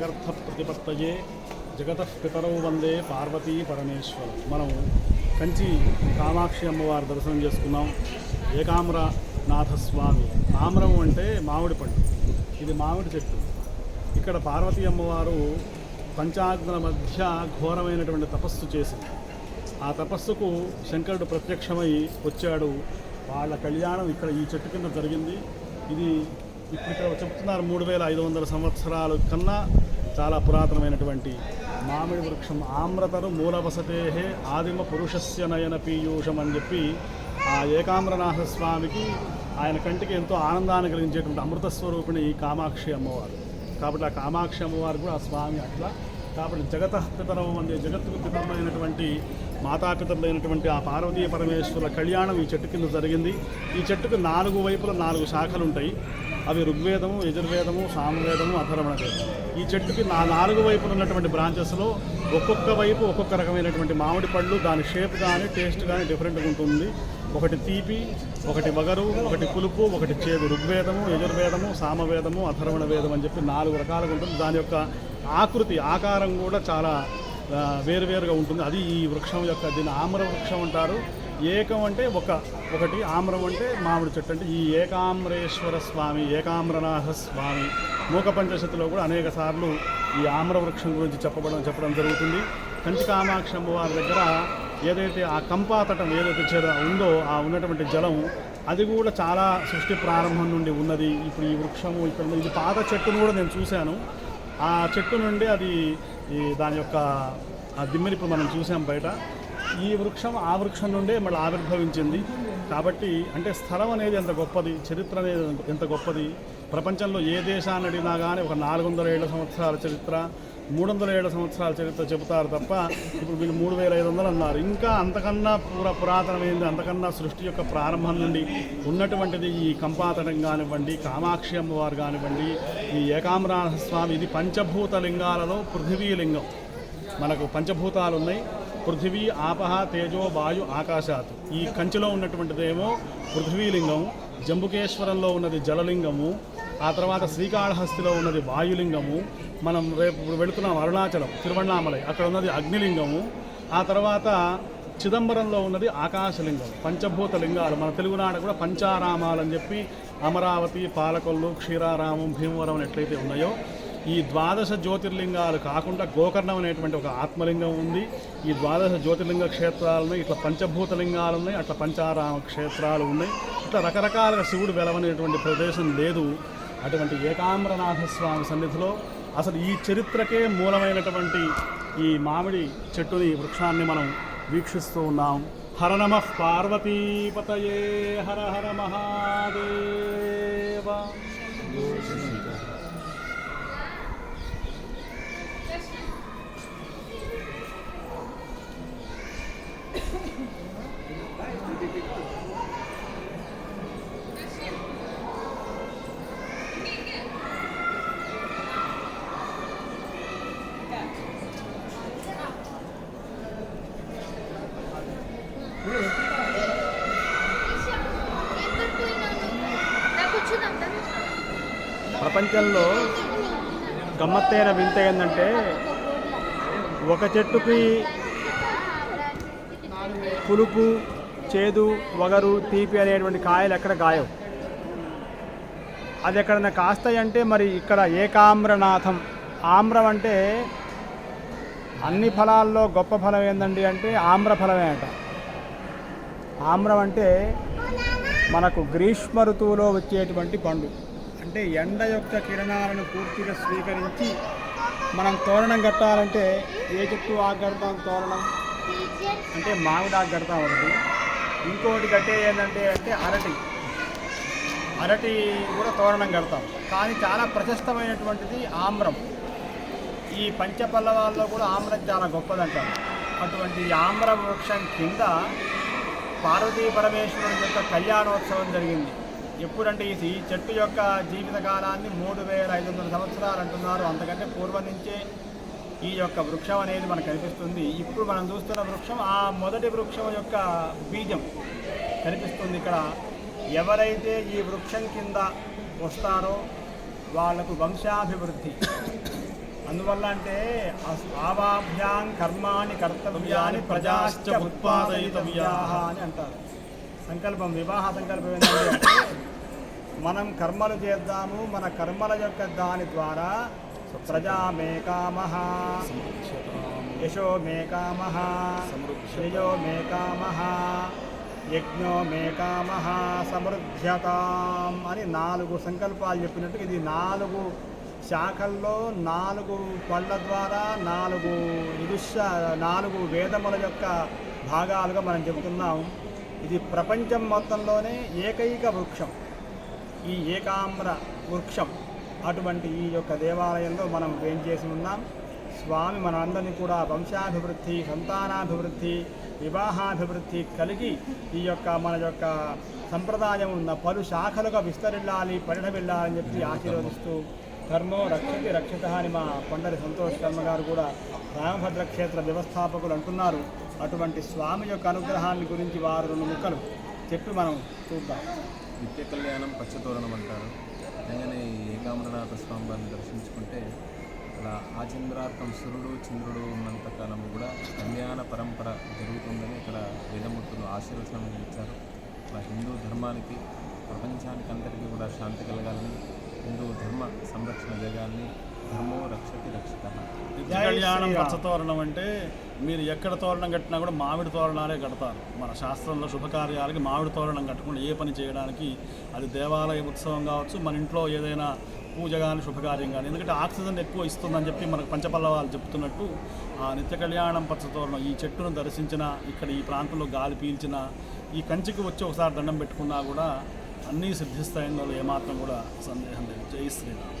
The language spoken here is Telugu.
వాగర్థ ప్రతిపత్తయే జగత పితరవు వందే పార్వతీ పరమేశ్వర్. మనం కంచి కామాక్షి అమ్మవారి దర్శనం చేసుకున్నాం. ఏకామ్రనాథ స్వామి ఆమ్రం అంటే మామిడి పండు. ఇది మామిడి చెట్టు. ఇక్కడ పార్వతీ అమ్మవారు పంచాగ్నుల మధ్య ఘోరమైనటువంటి తపస్సు చేసింది. ఆ తపస్సుకు శంకరుడు ప్రత్యక్షమై వచ్చాడు. వాళ్ళ కళ్యాణం ఇక్కడ ఈ చెట్టు కింద జరిగింది. ఇది ఇప్పుడు ఇక్కడ చెప్తున్నారు మూడు వేల ఐదు వందల సంవత్సరాల కన్నా చాలా పురాతనమైనటువంటి మామిడి వృక్షం ఆమ్రతరు మూలవసతే ఆదిమ పురుషస్య నయన పీయూషం అని చెప్పి ఆ ఏకామ్రనాథ స్వామికి ఆయన కంటికి ఎంతో ఆనందాన్ని కలిగించేటువంటి అమృత స్వరూపిణి ఈ కామాక్షి అమ్మవారు. కాబట్టి ఆ కామాక్షి అమ్మవారు కూడా ఆ స్వామి అట్లా కాబట్టి జగత పితరం అనే జగత్తుకు పితరమైనటువంటి మాతాపితరులైనటువంటి ఆ పార్వతీ పరమేశ్వరుల కళ్యాణం ఈ చెట్టు కింద జరిగింది. ఈ చెట్టుకు నాలుగు వైపుల నాలుగు శాఖలు ఉంటాయి అవి ఋగ్వేదము యజుర్వేదము సామవేదము అథర్వణ వేదం ఈ చెట్టుకి నా నాలుగు వైపులు ఉన్నటువంటి బ్రాంచెస్లో ఒక్కొక్క వైపు ఒక్కొక్క రకమైనటువంటి మామిడి పళ్ళు దాని షేప్ కానీ టేస్ట్ కానీ డిఫరెంట్గా ఉంటుంది. ఒకటి తీపి ఒకటి వగరు ఒకటి పులుపు ఒకటి చేదు ఋగ్వేదము యజుర్వేదము సామవేదము అథర్వణ వేదం అని చెప్పి నాలుగు రకాలుగా ఉంటుంది. దాని యొక్క ఆకృతి ఆకారం కూడా చాలా వేరువేరుగా ఉంటుంది. అది ఈ వృక్షం యొక్క దీన్ని ఆమ్ర వృక్షం అంటారు. ఏకం అంటే ఒక ఒకటి ఆమ్రం అంటే మామిడి చెట్టు అంటే ఈ ఏకామ్రేశ్వర స్వామి ఏకామ్రనాథ స్వామి. మూక పంచశతిలో కూడా అనేక సార్లు ఈ ఆమ్ర వృక్షం గురించి చెప్పబడడం చెప్పడం జరుగుతుంది. కంచి కామాక్షి అమ్మవారి దగ్గర ఏదైతే ఆ కంపాతటం ఏదైతే చెర ఉందో ఆ ఉన్నటువంటి జలం అది కూడా చాలా సృష్టి ప్రారంభం నుండి ఉన్నది. ఇప్పుడు ఈ వృక్షము ఇక్కడ ఇది పాత చెట్టును కూడా నేను చూశాను. ఆ చెట్టు నుండి అది ఈ దాని యొక్క ఆ దిమ్మెని ఇప్పుడు మనం చూసాం బయట. ఈ వృక్షం ఆ వృక్షం నుండే మళ్ళీ ఆవిర్భవించింది. కాబట్టి అంటే స్థలం అనేది ఎంత గొప్పది చరిత్ర అనేది ఎంత- ఎంత గొప్పది ప్రపంచంలో ఏ దేశాన్ని అడిగినా కానీ ఒక నాలుగు వందల ఏళ్ళ సంవత్సరాల చరిత్ర మూడు వందల ఏడు సంవత్సరాల చరిత్ర చెబుతారు తప్ప ఇప్పుడు వీళ్ళు మూడు వేల ఐదు వందలు అన్నారు. ఇంకా అంతకన్నా పూర పురాతనమైంది అంతకన్నా సృష్టి యొక్క ప్రారంభం నుండి ఉన్నటువంటిది ఈ కంపాతడం కానివ్వండి కామాక్షి అమ్మవారు కానివ్వండి ఈ ఏకామ్రాధ స్వామి ఇది పంచభూత లింగాలలో పృథివీ లింగం. మనకు పంచభూతాలు ఉన్నాయి పృథివీ ఆపహ తేజో వాయు ఆకాశాత్. ఈ కంచిలో ఉన్నటువంటిదేమో పృథివీలింగం జంబుకేశ్వరంలో ఉన్నది జలలింగము ఆ తర్వాత శ్రీకాళహస్తిలో ఉన్నది వాయులింగము. మనం రేపు వెళుతున్నాం అరుణాచలం తిరువణామలై అక్కడ ఉన్నది అగ్నిలింగము. ఆ తర్వాత చిదంబరంలో ఉన్నది ఆకాశలింగం పంచభూత లింగాలు మన తెలుగునాడ కూడా పంచారామాలు అని చెప్పి అమరావతి పాలకొల్లు క్షీరారామం భీమవరం అని ఎట్లయితే ఉన్నాయో ఈ ద్వాదశ జ్యోతిర్లింగాలు కాకుండా గోకర్ణం అనేటువంటి ఒక ఆత్మలింగం ఉంది. ఈ ద్వాదశ జ్యోతిర్లింగ క్షేత్రాలు ఉన్నాయి. ఇట్లా పంచభూత లింగాలు ఉన్నాయి. అట్లా పంచారామ క్షేత్రాలు ఉన్నాయి. ఇట్లా రకరకాలుగా శివుడు వెలవనేటువంటి ప్రదేశం లేదు. అటువంటి ఏకాంబ్రనాథస్వామి సన్నిధిలో అసలు ఈ చరిత్రకే మూలమైనటువంటి ఈ మామిడి చెట్టుని వృక్షాన్ని మనం వీక్షిస్తూ ఉన్నాం. హర నమ పార్వతీపతయే హర హర మహాదేవ. ప్రపంచంలో గమ్మత్తైన వింత ఏంటంటే ఒక చెట్టుకి పులుపు చేదు వగరు తీపి అనేటువంటి కాయలు ఎక్కడ గాయవు? అది ఎక్కడైనా కాస్తాయి అంటే మరి ఇక్కడ ఏకామ్రనాథం. ఆమ్రం అంటే అన్ని ఫలాల్లో గొప్ప ఫలం ఏందండి అంటే ఆమ్ర ఫలమే అంట. ఆమ్రం అంటే మనకు గ్రీష్మ ఋతువులో వచ్చేటువంటి పండు. అంటే ఎండ యొక్క కిరణాలను పూర్తిగా స్వీకరించి మనం తోరణం కట్టాలంటే ఏ చెట్టు ఆగడతాం తోరణం? అంటే మామిడి ఆగడతాం కడతాం ఒకటి. ఇంకోటి కట్టే ఏంటంటే అంటే అరటి. అరటి కూడా తోరణం కడతాం. కానీ చాలా ప్రశస్తమైనటువంటిది ఆమ్రం. ఈ పంచపల్లవాల్లో కూడా ఆమ్రం చాలా గొప్పదంటారు. అటువంటి ఆమ్ర వృక్షం కింద పార్వతీ పరమేశ్వరుని యొక్క కళ్యాణోత్సవం జరిగింది. ఎప్పుడంటే ఈ చెట్టు యొక్క జీవిత కాలాన్ని మూడు వేల ఐదు వందల సంవత్సరాలు అంటున్నారు. అంతకంటే పూర్వం నుంచే ఈ యొక్క వృక్షం అనేది మనకు కనిపిస్తుంది. ఇప్పుడు మనం చూస్తున్న వృక్షం ఆ మొదటి వృక్షం యొక్క బీజం కనిపిస్తుంది ఇక్కడ. ఎవరైతే ఈ వృక్షం కింద వస్తారో వాళ్ళకు వంశాభివృద్ధి. అందువల్ల అంటే ఆవాభ్యాం కర్మాణి కర్తవ్యాని ప్రజాశ్చ ఉత్పాదయితవ్యాహ అని అంటారు. సంకల్పం వివాహ సంకల్పం ఏంటంటే మనం కర్మలు చేద్దాము మన కర్మల యొక్క దాని ద్వారా ప్రజా యశో మేకామహ శ్రేయో మేకామహ యజ్ఞో మేకామహ సమృద్ధ్యతాం అని నాలుగు సంకల్పాలు చెప్పినట్టు ఇది నాలుగు శాఖల్లో నాలుగు పళ్ళ ద్వారా నాలుగు నిరుష నాలుగు వేదముల యొక్క భాగాలుగా మనం చెబుతున్నాం. ఇది ప్రపంచం మొత్తంలోనే ఏకైక వృక్షం. ఈ ఏకామ్ర వృక్షం అటువంటి ఈ యొక్క దేవాలయంలో మనం ఏం చేసి ఉన్నాం? స్వామి మనందరినీ కూడా వంశాభివృద్ధి సంతానాభివృద్ధి వివాహాభివృద్ధి కలిగి ఈ యొక్క మన యొక్క సంప్రదాయం ఉన్న పలు శాఖలుగా విస్తరిల్లాలి పరిణమిల్లాలని చెప్పి ఆశీర్వదిస్తూ ధర్మో రక్షతి రక్షిత అని మా కొండరి సంతోష్ శర్మ గారు కూడా రామభద్ర క్షేత్ర వ్యవస్థాపకులు అంటున్నారు. అటువంటి స్వామి యొక్క అనుగ్రహాన్ని గురించి వారు రెండు ముక్కలు చెప్పి మనం చూద్దాం. నిత్య కళ్యాణం పచ్చతోరణం అంటారు. నిజంగానే ఈ ఏకామ్రనాథ స్వామి వారిని దర్శించుకుంటే అలా ఆచంద్రార్థం సురుడు చంద్రుడు ఉన్నంత కాలం కూడా కళ్యాణ పరంపర జరుగుతుందని ఇక్కడ వేదమూర్తులు ఆశీర్వచనం ఇచ్చారు. అలా హిందూ ధర్మానికి ప్రపంచానికి అందరికీ కూడా శాంతి కలగాలని హిందూ ధర్మ సంరక్షణ జరగాలని ధర్మో రక్షతి రక్షిత. నిత్య కళ్యాణం పచ్చ తోరణం అంటే మీరు ఎక్కడ తోరణం కట్టినా కూడా మామిడి తోరణాలే కడతారు. మన శాస్త్రంలో శుభకార్యాలకి మామిడి తోరణం కట్టకుండా ఏ పని చేయడానికి అది దేవాలయ ఉత్సవం కావచ్చు మన ఇంట్లో ఏదైనా పూజ కానీ శుభకార్యం కానీ ఎందుకంటే ఆక్సిజన్ ఎక్కువ ఇస్తుందని చెప్పి మనకు పంచపల్లవాలు చెప్తున్నట్టు ఆ నిత్య కళ్యాణం పచ్చ తోరణం ఈ చెట్టును దర్శించిన ఇక్కడ ఈ ప్రాంతంలో గాలి పీల్చిన ఈ కంచికి వచ్చి ఒకసారి దండం పెట్టుకున్నా కూడా అన్నీ సిద్ధిస్తాయని ఏమాత్రం కూడా సందేహం లేదు. జై శ్రీరామ్.